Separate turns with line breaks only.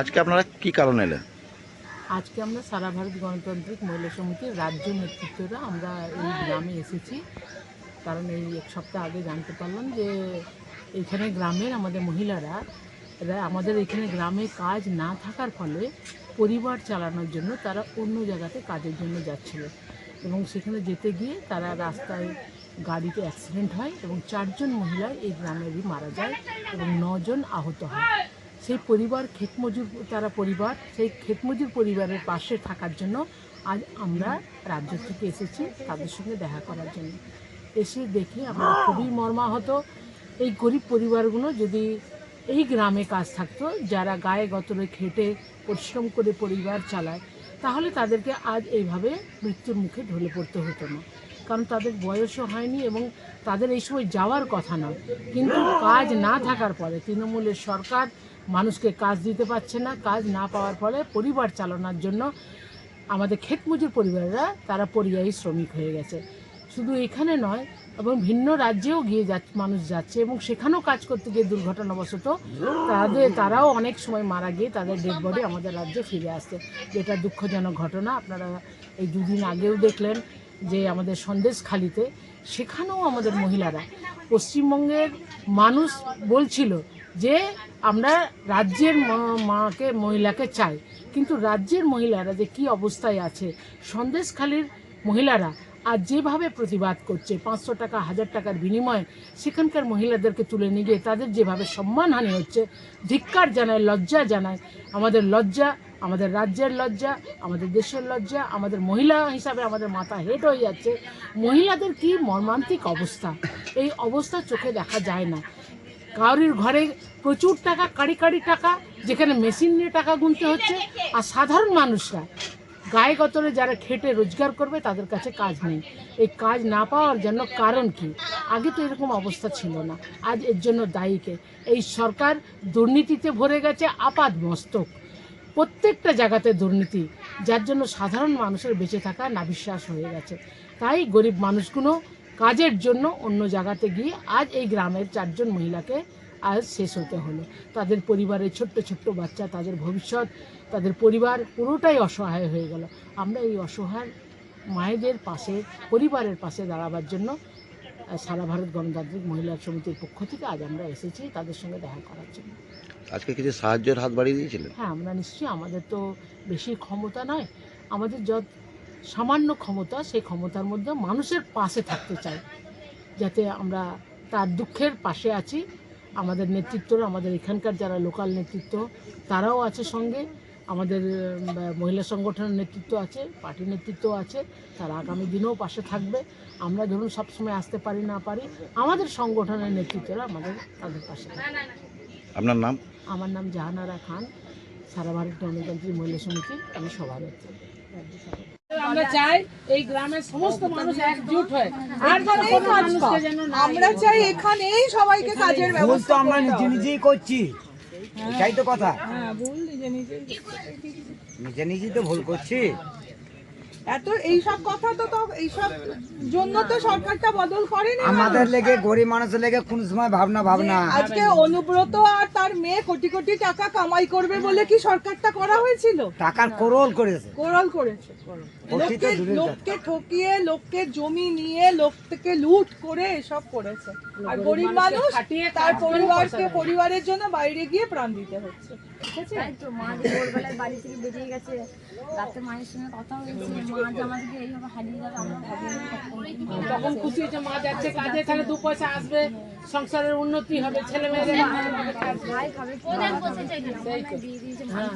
আজকে আপনারা কি কারণ এলেন?
আজকে আমরা সারা ভারত গণতান্ত্রিক মহিলা সমিতির রাজ্য নেতৃত্বরা আমরা এই গ্রামে এসেছি। কারণ এই এক সপ্তাহ আগে জানতে পারলাম যে এখানে গ্রামের আমাদের মহিলারা আমাদের এখানে গ্রামে কাজ না থাকার ফলে পরিবার চালানোর জন্য তারা অন্য জায়গাতে কাজের জন্য যাচ্ছিল এবং সেখানে যেতে গিয়ে তারা রাস্তায় গাড়িতে অ্যাক্সিডেন্ট হয় এবং চারজন মহিলা এই গ্রামেরই মারা যায় এবং নজন আহত হয়। সেই পরিবার, ক্ষেতমজুর তারা পরিবার, সেই ক্ষেতমজুর পরিবারের পাশে থাকার জন্য আজ আমরা রাজ্য থেকে এসেছি তাদের সঙ্গে দেখা করার জন্য। এসে দেখে আমরা খুবই মর্মাহত। এই গরিব পরিবারগুলো যদি এই গ্রামে কাজ থাকতো, যারা গায়ে গতরে খেটে, পরিশ্রম করে পরিবার চালায়, তাহলে তাদেরকে আজ এইভাবে মৃত্যুর মুখে ঢলে পড়তে হতো না। কারণ তাদের বয়সও হয়নি এবং তাদের এই সময় যাওয়ার কথা নয়। কিন্তু কাজ না থাকার পরে তৃণমূলের সরকার মানুষকে কাজ দিতে পারছে না, কাজ না পাওয়ার ফলে পরিবার চালানোর জন্য আমাদের ক্ষেতমজুর পরিবাররা তারা পরিযায়ী শ্রমিক হয়ে গেছে। শুধু এখানে নয়, এবং ভিন্ন রাজ্যেও গিয়ে যা মানুষ যাচ্ছে এবং সেখানেও কাজ করতে গিয়ে দুর্ঘটনাবশত তাদের, তারাও অনেক সময় মারা গিয়ে তাদের ডেড বডি আমাদের রাজ্যে ফিরে আসছে। যেটা দুঃখজনক ঘটনা, আপনারা এই দুদিন আগেও দেখলেন যে আমাদের সন্দেশখালিতে সেখানেও আমাদের মহিলারা পশ্চিমবঙ্গের মানুষ বলছিল যে আমরা রাজ্যের মাকে, মহিলাকে চাই। কিন্তু রাজ্যের মহিলারা যে কি অবস্থায় আছে, সন্দেশখালির মহিলারা আর যেভাবে প্রতিবাদ করছে, পাঁচশো টাকা, হাজার টাকার বিনিময়ে সেখানকার মহিলাদেরকে তুলে নিয়ে গিয়ে তাদের যেভাবে সম্মানহানি হচ্ছে, ধিক্কার জানায়, লজ্জা জানায়, আমাদের লজ্জা, আমাদের রাজ্যের লজ্জা, আমাদের দেশের লজ্জা, আমাদের মহিলা হিসাবে আমাদের মাথা হেট হয়ে যাচ্ছে। মহিলাদের কি মর্মান্তিক অবস্থা? এই অবস্থা চোখে দেখা যায় না। কারোর ঘরে প্রচুর টাকা, কাড়ি কাড়ি টাকা, যেখানে মেশিন নিয়ে টাকা গুনতে হচ্ছে। আর সাধারণ মানুষরা, গায়ে গতরে যারা খেটে রোজগার করবে, তাদের কাছে কাজ নেই। এই কাজ না পাওয়ার জন্য কারণ কি? আগে তো এরকম অবস্থা ছিল না। আজ এর জন্য দায়ীকে এই সরকার দুর্নীতিতে ভরে গেছে আপাত মস্তক প্রত্যেকটা জায়গাতে দুর্নীতি, যার জন্য সাধারণ মানুষের বেঁচে থাকা নাবিশ্বাস হয়ে গেছে। তাই গরিব মানুষগুলো কাজের জন্য অন্য জায়গাতে গিয়ে আজ এই গ্রামের চারজন মহিলাকে আজ শেষ হতে হলো। তাদের পরিবারের ছোট্ট ছোট্ট বাচ্চা তাদের ভবিষ্যৎ তাদের পরিবার পুরোটাই অসহায় হয়ে গেল। আমরা এই অসহায় মায়েদের পাশে পরিবারের পাশে দাঁড়াবার জন্য সারা ভারত গণতান্ত্রিক মহিলা সমিতির পক্ষ থেকে আজ আমরা এসেছি তাদের সঙ্গে দেখা করার জন্য।
আজকে কিছু সাহায্যের হাত বাড়িয়ে দিয়েছিলেন?
হ্যাঁ আমরা নিশ্চয়ই আমাদের তো বেশি ক্ষমতা নয়। আমাদের যত সামান্য ক্ষমতা সেই ক্ষমতার মধ্যে মানুষের পাশে থাকতে চাই। যাতে আমরা তার দুঃখের পাশে আছি। আমাদের নেতৃত্বরা আমাদের এখানকার যারা লোকাল নেতৃত্ব তারাও আছে সঙ্গে। আমাদের মহিলা সংগঠনের নেতৃত্ব আছে পার্টি নেতৃত্ব আছে তারা আগামী দিনেও পাশে থাকবে। আমরা ধরুন সবসময় আসতে পারি না পারি আমাদের সংগঠনের নেতৃত্বরা আমাদের তাদের পাশে থাকবে।
আপনার নাম?
আমার নাম জাহানারা খান সারা ভারত গণতান্ত্রিক মহিলা সমিতির আমি সভানেত্রী। আমরা চাই এই গ্রামের সমস্ত মানুষ একজুট হয়ে। আর মানুষকে যেন
আমরা চাই এখানেই সবাইকে কাজের ব্যবস্থা
আমরা নিজে নিজেই করছি। এটাই তো কথা।
হ্যাঁ ভুল নিজে নিজে
নিজে নিজেই তো ভুল করছি।
এত এইসব কথা তো তো এইসব জন্য তো সরকারটা বদল করেনি
আমাদের লেগে গরিব মানুষের লেগে কোন সময় ভাবনা ভাবনা।
আজকে অনুব্রত আর তার মেয়ে কোটি কোটি টাকা কামাই করবে বলে কি সরকারটা করা হয়েছিল?
টাকার করল করেছে।
করল করেছে লোককে লোককে ঠকিয়ে লোককে জমি নিয়ে লোক থেকে লুট করে এসব করেছে। আর গরিব মানুষ তার পরিবারকে পরিবারের জন্য বাইরে গিয়ে প্রাণ দিতে হচ্ছে। ঠিক আছে
তো মা ভোরবেলায় বাড়ি থেকে বেরিয়ে গেছে রাতে মায়ের সঙ্গে কথা হয়েছে মা যে আমাদেরকে এইভাবে হারিয়ে যাবে আমরা
তখন খুশি হচ্ছে মা যাচ্ছে কাজে তাহলে দু পয়সা আসবে। সংসারের উন্নতি হবে ছেলে মেয়েদের।
হ্যাঁ।